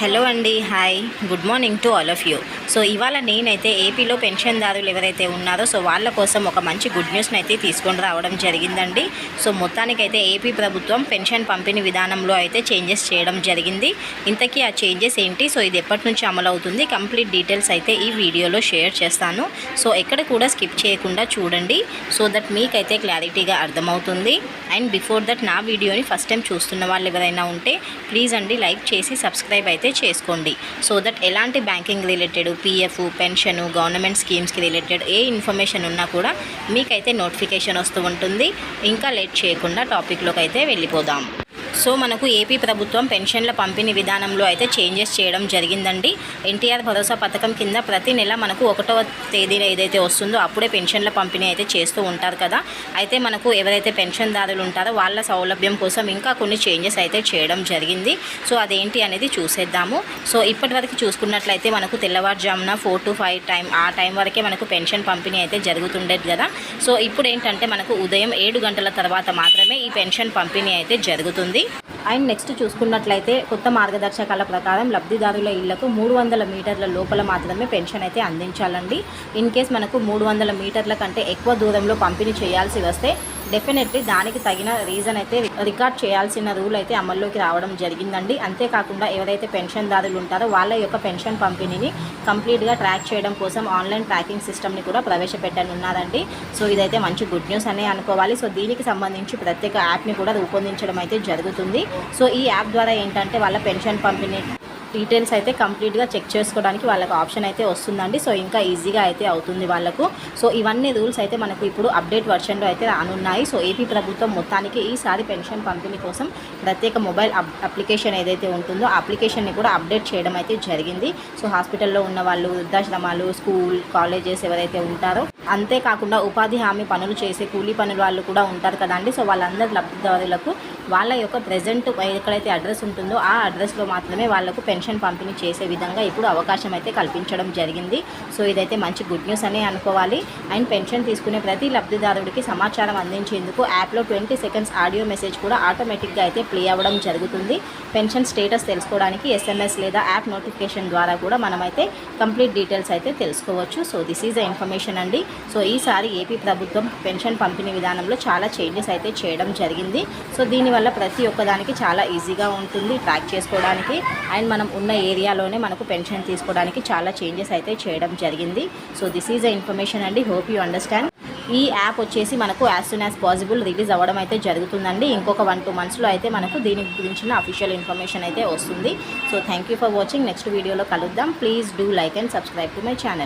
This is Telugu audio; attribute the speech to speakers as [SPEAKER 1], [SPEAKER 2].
[SPEAKER 1] హలో అండి hi good morning to all of you so ఇవాళ నేనైతే ఏపీలో పెన్షన్దారులు ఎవరైతే ఉన్నారో సో వాళ్ళ కోసం ఒక మంచి గుడ్ న్యూస్ని అయితే తీసుకొని రావడం జరిగిందండి. సో మొత్తానికైతే ఏపీ ప్రభుత్వం పెన్షన్ పంపిణీ విధానంలో అయితే చేంజెస్ చేయడం జరిగింది. ఇంతకీ ఆ చేంజెస్ ఏంటి? సో ఇది ఎప్పటి నుంచి అమలు అవుతుంది కంప్లీట్ డీటెయిల్స్ అయితే ఈ వీడియోలో షేర్ చేస్తాను. సో ఎక్కడ కూడా స్కిప్ చేయకుండా చూడండి. సో దట్ మీకైతే క్లారిటీగా అర్థమవుతుంది. అండ్ బిఫోర్ దట్ నా వీడియోని ఫస్ట్ టైం చూస్తున్న వాళ్ళు ఎవరైనా ఉంటే ప్లీజ్ అండి లైక్ చేసి సబ్స్క్రైబ్ అయితే చేసుకోండి. సో దట్ ఎలాంటి banking related PF pension government స్కీమ్స్కి related ఏ ఇన్ఫర్మేషన్ ఉన్నా కూడా మీకైతే నోటిఫికేషన్ వస్తూ ఉంటుంది. ఇంకా లేట్ చేయకుండా టాపిక్లోకి అయితే వెళ్ళిపోదాం. సో మనకు ఏపీ ప్రభుత్వం పెన్షన్ల పంపిణీ విధానంలో అయితే చేంజెస్ చేయడం జరిగిందండి. ఎన్టీఆర్ భరోసా పథకం కింద ప్రతి నెల మనకు ఒకటవ తేదీన ఏదైతే వస్తుందో అప్పుడే పెన్షన్ల పంపిణీ అయితే చేస్తూ ఉంటారు కదా. అయితే మనకు ఎవరైతే పెన్షన్దారులు ఉంటారో వాళ్ళ సౌలభ్యం కోసం ఇంకా కొన్ని చేంజెస్ అయితే చేయడం జరిగింది. సో అదేంటి అనేది చూసేద్దాము. సో ఇప్పటి వరకు చూసుకున్నట్లయితే మనకు తెల్లవారుజామున ఫోర్ టు ఫైవ్ టైం ఆ టైం వరకే మనకు పెన్షన్ పంపిణీ అయితే జరుగుతుండేది కదా. సో ఇప్పుడు ఏంటంటే మనకు ఉదయం ఏడు గంటల తర్వాత మాత్రమే ఈ పెన్షన్ పంపిణీ అయితే జరుగుతుంది. అండ్ నెక్స్ట్ చూసుకున్నట్లయితే కొత్త మార్గదర్శకాల ప్రకారం లబ్ధిదారుల ఇళ్ళకు మూడు వందల మీటర్ల లోపల మాత్రమే పెన్షన్ అయితే అందించాలండి. ఇన్ కేస్ మనకు మూడు వందల మీటర్ల కంటే ఎక్కువ దూరంలో పంపిణీ చేయాల్సి వస్తే డెఫినెట్లీ దానికి తగిన రీజన్ అయితే రికార్డ్ చేయాల్సిన రూల్ అయితే అమల్లోకి రావడం జరిగిందండి. అంతేకాకుండా ఎవరైతే పెన్షన్దారులు ఉంటారో వాళ్ళ యొక్క పెన్షన్ పంపిణీని కంప్లీట్గా ట్రాక్ చేయడం కోసం ఆన్లైన్ ట్రాకింగ్ సిస్టమ్ని కూడా ప్రవేశపెట్టనున్నారండి. సో ఇదైతే మంచి గుడ్ న్యూస్ అనే అనుకోవాలి. సో దీనికి సంబంధించి ప్రత్యేక యాప్ని కూడా రూపొందించడం అయితే జరుగుతుంది. సో ఈ యాప్ ద్వారా ఏంటంటే వాళ్ళ పెన్షన్ పంపిణీ డీటెయిల్స్ అయితే కంప్లీట్గా చెక్ చేసుకోవడానికి వాళ్ళకి ఆప్షన్ అయితే వస్తుందండి. సో ఇంకా ఈజీగా అయితే అవుతుంది వాళ్ళకు. సో ఇవన్నీ రూల్స్ అయితే మనకు ఇప్పుడు అప్డేట్ వర్షన్లో అయితే రానున్నాయి. సో ఏపీ ప్రభుత్వం మొత్తానికి ఈసారి పెన్షన్ పంపిణీ కోసం ప్రత్యేక మొబైల్ అప్ అప్లికేషన్ ఏదైతే ఉంటుందో అప్లికేషన్ని కూడా అప్డేట్ చేయడం అయితే జరిగింది. సో హాస్పిటల్లో ఉన్న వాళ్ళు వృద్ధాశ్రమాలు స్కూల్ కాలేజెస్ ఎవరైతే ఉంటారో అంతేకాకుండా ఉపాధి హామీ పనులు చేసే కూలీ పనులు వాళ్ళు కూడా ఉంటారు కదండి. సో వాళ్ళందరి లబ్ధిదారులకు వాళ్ళ యొక్క ప్రజెంట్ ఎక్కడైతే అడ్రస్ ఉంటుందో ఆ అడ్రస్లో మాత్రమే వాళ్ళకు పెన్షన్ పంపిణీ చేసే విధంగా ఇప్పుడు అవకాశం అయితే కల్పించడం జరిగింది. సో ఇదైతే మంచి గుడ్ న్యూస్ అనే అనుకోవాలి. అండ్ పెన్షన్ తీసుకునే ప్రతి లబ్ధిదారుడికి సమాచారం అందించేందుకు యాప్లో ట్వంటీ సెకండ్స్ ఆడియో మెసేజ్ కూడా ఆటోమేటిక్గా అయితే ప్లే అవ్వడం జరుగుతుంది. పెన్షన్ స్టేటస్ తెలుసుకోవడానికి ఎస్ఎంఎస్ లేదా యాప్ నోటిఫికేషన్ ద్వారా కూడా మనమైతే కంప్లీట్ డీటెయిల్స్ అయితే తెలుసుకోవచ్చు. So this is the information అండి. సో ఈసారి ఏపీ ప్రభుత్వం పెన్షన్ పంపిణీ విధానంలో చాలా చేంజెస్ అయితే చేయడం జరిగింది. సో దీని వల్ల ప్రతి ఒక్కదానికి చాలా ఈజీగా ఉంటుంది ట్రాక్ చేసుకోవడానికి. అండ్ మనం ఉన్న ఏరియాలోనే మనకు పెన్షన్ తీసుకోవడానికి చాలా చేంజెస్ అయితే చేయడం జరిగింది. So this is a information అండి. హోప్ యూ అండర్స్టాండ్ ఈ యాప్ వచ్చేసి మనకు as soon as possible release అవ్వడం అయితే జరుగుతుందండి. ఇంకొక వన్ టూ మంత్స్లో అయితే మనకు దీని గురించిన అఫీషియల్ ఇన్ఫర్మేషన్ అయితే వస్తుంది. So thank you for watching next వీడియోలో కలుద్దాం. Please do like and subscribe to my channel